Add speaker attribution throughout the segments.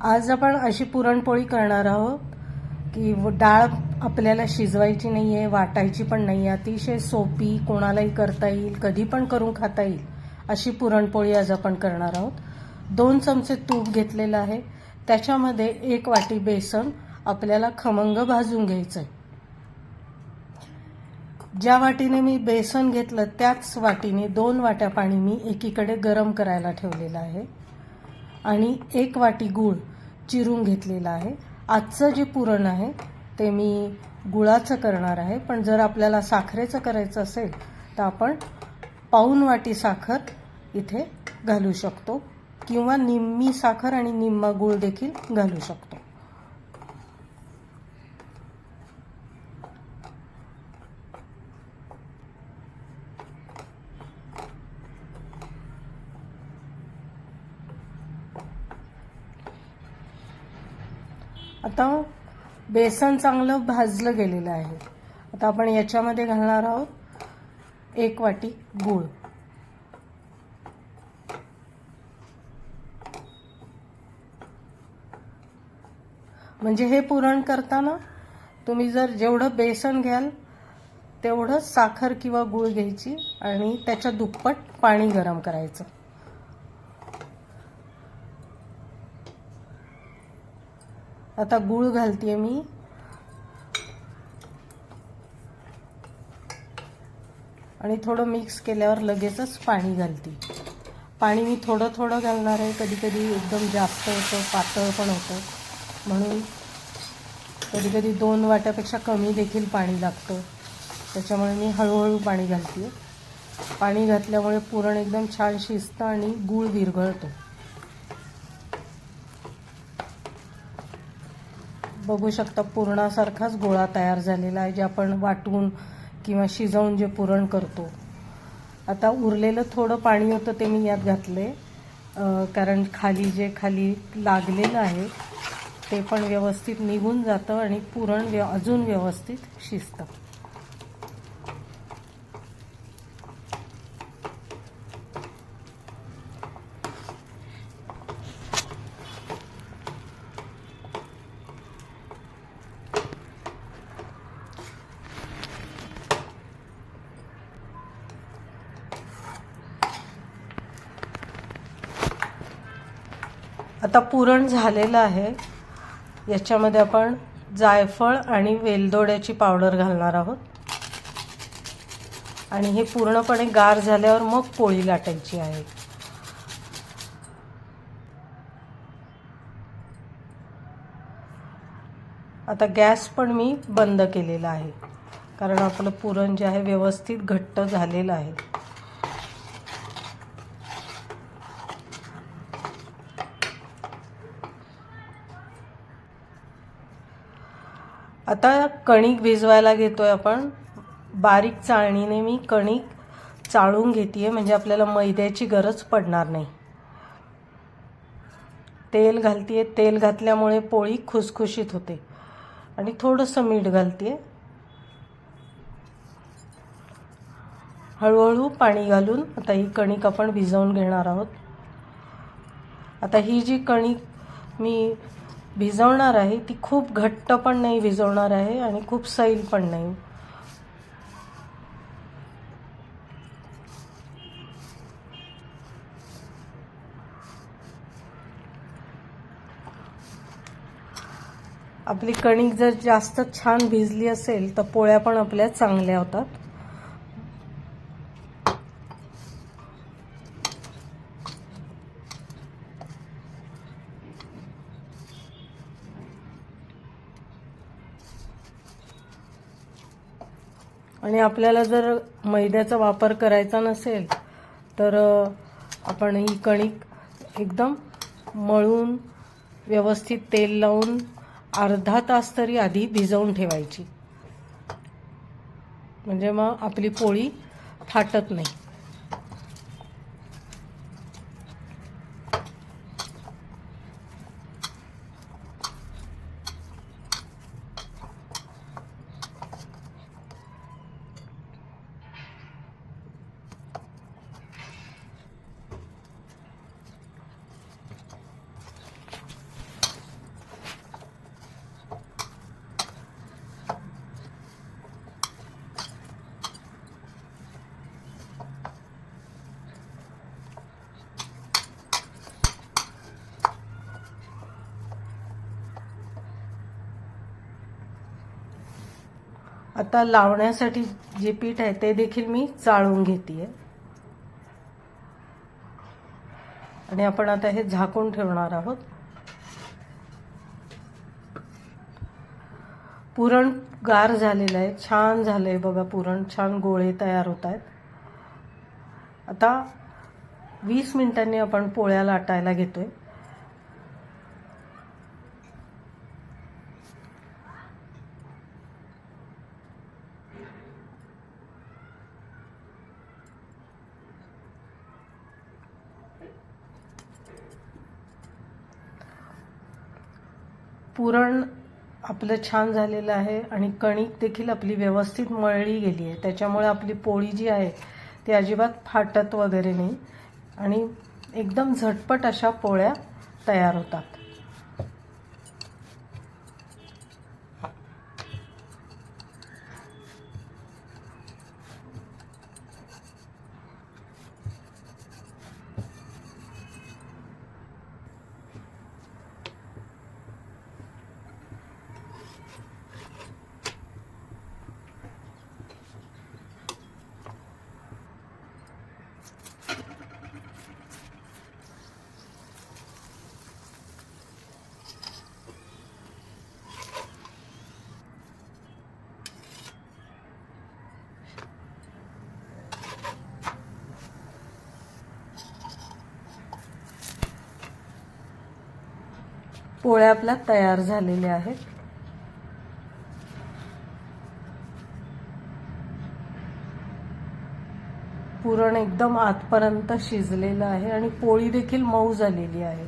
Speaker 1: आज आपण अशी पुरणपोळी करणार आहोत की व- डाळ आपल्याला शिजवायची नाही आहे वाटायची पण नाही आहे अतिशय सोपी कोणालाही करता येईल कधी पण करून खाता येईल अशी पुरणपोळी आज आपण करणार आहोत. दोन चमचे तूप घेतलेलं आहे. त्याच्यामध्ये एक वाटी बेसन आपल्याला खमंग भाजून घ्यायचं आहे ज्या वाटीने मी बेसन घेतलं त्याच वाटीने दोन वाट्या पाणी मी एकीकडे गरम करायला ठेवलेलं आहे. आणि एक वाटी गूळ चिरून घेतलेला आहे. आजचं जे पुरण आहे ते मी गुळाचं करणार आहे. पण जर आपल्याला साखरेचं करायचं असेल तर आपण पाऊन वाटी साखर इथे घालू शकतो किंवा निम्मी साखर आणि निम्मा गूळ देखील घालू शकतो. आता बेसन चांगलं भाजलं गेलेलं आहे. आता आपण याच्यामध्ये घालणार आहोत एक वाटी गूळ. म्हणजे हे पुरण करताना तुम्ही जर जेवढं बेसन घ्याल तेवढं साखर किंवा गूळ घ्यायची आणि त्याच्या दुप्पट पाणी गरम करायचं. आता गूळ घालते मी. आणि थोडं मिक्स केल्यावर लगेचच पाणी घालते. पाणी मी थोडं थोडं घालणार आहे. कधी कधी एकदम जास्त होतं पातळ पण होतं. म्हणून कधी कधी दोन वाट्यापेक्षा कमी देखील पाणी लागतं. त्याच्यामुळे मी हळूहळू पाणी घालते पाणी घातल्यामुळे पुरण एकदम छान शिजतं आणि गूळ विरघळतो. बघू शकता पुरणासारखाच गोळा तयार झालेला आहे जे आपण वाटून किंवा शिजवून जे पुरण करतो. आता उरलेलं थोडं पाणी होतं ते मी यात घातले कारण खाली जे खाली लागलेलं आहे ते पण व्यवस्थित निघून जातं आणि पुरण व्य अजून व्यवस्थित शिजतं. आता पुरण झालेलं आहे. याच्यामध्ये आपण जायफळ आणि वेलदोड्याची पावडर घालणार आहोत. आणि हे पूर्णपणे गार झाल्यावर मग पोळी लाटायची आहे. आता गॅस पण मी बंद केलेला आहे. कारण आपलं पुरण जे आहे व्यवस्थित घट्ट झालेलं आहे. आता कणिक भिजवायला घेतो आहे आपण. बारीक चाळणीने मी कणिक चाळून घेते म्हणजे आपल्याला मैद्याची गरज पडणार नाही. तेल घालतीये तेल घातल्यामुळे पोळी खुसखुशीत होते. आणि थोडंसं मीठ घालतीये. हळूहळू पाणी घालून आता ही कणिक आपण भिजवून घेणार आहोत. आता ही जी कणिक मी भिजवणार आहे ती खूप घट्ट पण नाही भिजवणार आहे आणि खूप सैल पण नाही. आपली कणिक जर जास्त छान भिजली असेल तर पोळ्या पण आपल्या चांगल्या होतात. आणि आपल्याला जर मैद्याचा वापर करायचा नसेल तर आपण ही कणिक एकदम मळून व्यवस्थित तेल लावून अर्धा तास तरी आधी भिजवून ठेवायची. म्हणजे मग आपली पोळी फाटत नाही. आता लावण्यासाठी जे पीठ आहे ते देखील मी चाळून घेते आणि आपण आता हे झाकून ठेवणार आहोत. पुरण गार झालेलं आहे छान झालं आहे बघा पुरण छान गोळे तयार होत आहेत. आता वीस मिनिटांनी आपण पोळ्या लाटायला घेतो आहे पुरण आपलं छान झालेलं आहे आणि कणिक देखील आपली व्यवस्थित मळली गेली आहे. त्याच्यामुळे आपली पोळी जी आहे ती अजिबात फाटत वगैरे नाही. आणि एकदम झटपट अशा पोळ्या तयार होतात. पोळ्या आपल्या तयार झालेल्या आहेत. पुरण एकदम आतपर्यंत शिजलेलं आहे आणि पोळी देखील मऊ झालेली आहे.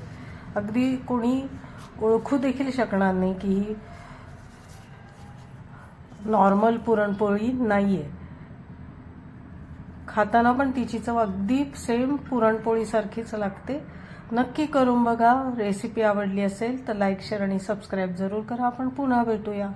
Speaker 1: अगदी कोणी ओळखू देखील शकणार नाही की ही नॉर्मल पुरणपोळी नाहीये. खाताना पण तिची चव अगदी सेम पुरणपोळीसारखीच लागते. नक्की करून बघा. रेसिपी आवडली असेल तर लाईक शेअर आणि सबस्क्राईब जरूर करा. आपण पुन्हा भेटूया.